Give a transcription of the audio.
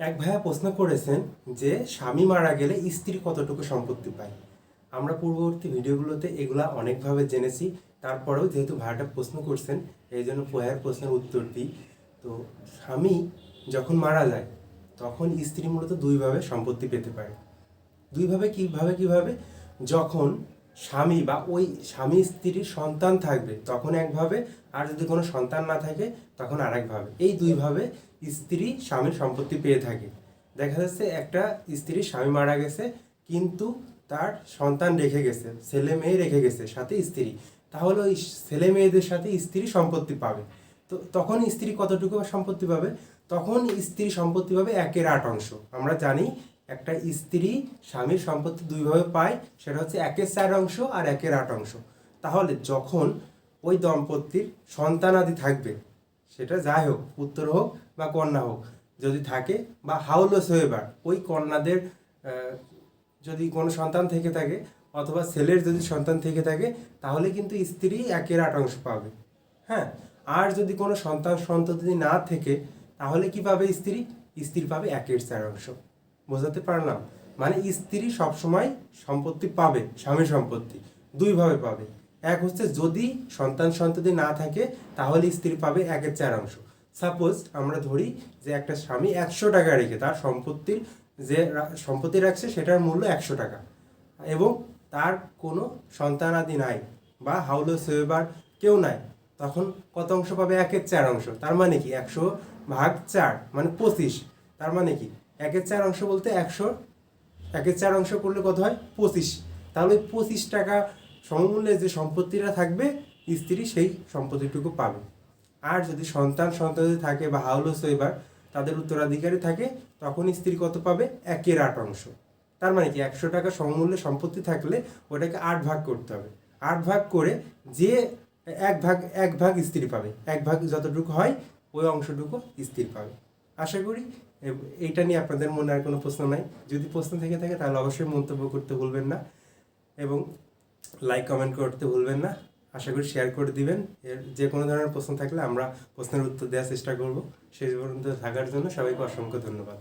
এক ভাইয়া প্রশ্ন করেছেন যে স্বামী মারা গেলে স্ত্রী কতটুকু সম্পত্তি পায়? আমরা পূর্ববর্তী ভিডিওগুলোতে এগুলা অনেকভাবে জেনেছি। তারপরেও যেহেতু ভাইয়াটা প্রশ্ন করছেন, এই জন্য ভাইয়ার প্রশ্নের উত্তর দিই। তো স্বামী যখন মারা যায়, তখন স্ত্রী মূলত দুইভাবে সম্পত্তি পেতে পারে। দুইভাবে কীভাবে কীভাবে? যখন স্বামী বা ওই স্বামী স্ত্রীর সন্তান থাকবে, তখন একভাবে, আর যদি কোনো সন্তান না থাকে, তখন আরেকভাবে। এই দুইভাবে স্ত্রী স্বামীর সম্পত্তি পেয়ে থাকে। দেখা যাচ্ছে একটা স্ত্রী স্বামী মারা গেছে, কিন্তু তার সন্তান রেখে গেছে, ছেলে মেয়ে রেখে গেছে, সাথে স্ত্রী। তাহলে ওই ছেলে মেয়েদের সাথে স্ত্রী সম্পত্তি পাবে। তো তখন স্ত্রী কতটুকু সম্পত্তি পাবে? তখন স্ত্রী সম্পত্তি পাবে একের আট অংশ। আমরা জানি একটা স্ত্রী স্বামীর সম্পত্তি দুইভাবে পায়, সেটা হচ্ছে একের চার অংশ আর একের আট অংশ। তাহলে যখন ওই দম্পতির সন্তানাদি থাকবে সেটা যাই হোক, পুত্র হোক বা কন্যা হোক, যদি থাকে বা হাউলস হয়েবার ওই কন্যাদের যদি কোনো সন্তান থেকে থাকে অথবা ছেলের যদি সন্তান থেকে থাকে, তাহলে কিন্তু স্ত্রী একের আট অংশ পাবে। হ্যাঁ? আর যদি কোনো সন্তান সন্ততি না থেকে, তাহলে কি পাবে স্ত্রী? স্ত্রী পাবে একের চার অংশ। বোঝাতে পারলাম? মানে স্ত্রী সবসময় সম্পত্তি পাবে, স্বামী সম্পত্তি, দুইভাবে পাবে। এক হচ্ছে যদি সন্তান সন্ততি না থাকে, তাহলে স্ত্রী পাবে একের চার অংশ। সাপোজ আমরা ধরি যে একটা স্বামী একশো টাকা রেখে, তার সম্পত্তির যে সম্পত্তি রাখছে সেটার মূল্য একশো টাকা। এবং তার কোনো সন্তানাদি নাই বা হাউলো সেবার কেউ নাই, তখন কত অংশ পাবে? একের চার অংশ। তার মানে কি? একশো ভাগ চার মানে পঁচিশ। তার মানে কি? একের চার অংশ বলতে একশো, একের চার অংশ করলে কত হয়? পঁচিশ। তাহলে পঁচিশ টাকা সমমূল্যে যে সম্পত্তিটা থাকবে, স্ত্রী সেই সম্পত্তিটুকু পাবে। আর যদি সন্তান সন্ততি থাকে বা হাউলস এবার তাদের উত্তরাধিকারী থাকে তখন স্ত্রী কত পাবে? একের আট অংশ। তার মানে কি, একশো টাকা সমমূল্যে সম্পত্তি থাকলে ওটাকে আট ভাগ করতে হবে। আট ভাগ করে যে এক ভাগ এক ভাগ স্ত্রী পাবে। এক ভাগ যতটুকু হয়, ওই অংশটুকু স্ত্রী পাবে। আশা করি এইটা নিয়ে আপনাদের মনে আর কোনো প্রশ্ন নাই। যদি প্রশ্ন থেকে থাকে, তাহলে অবশ্যই মন্তব্য করতে ভুলবেন না। এবং লাইক কমেন্ট করতে ভুলবেন না। আশা করি শেয়ার করে দিবেন। এর যে কোনো ধরনের প্রশ্ন থাকলে আমরা প্রশ্নের উত্তর দেওয়ার চেষ্টা করব। শেষ পর্যন্ত থাকার জন্য সবাইকে অসংখ্য ধন্যবাদ।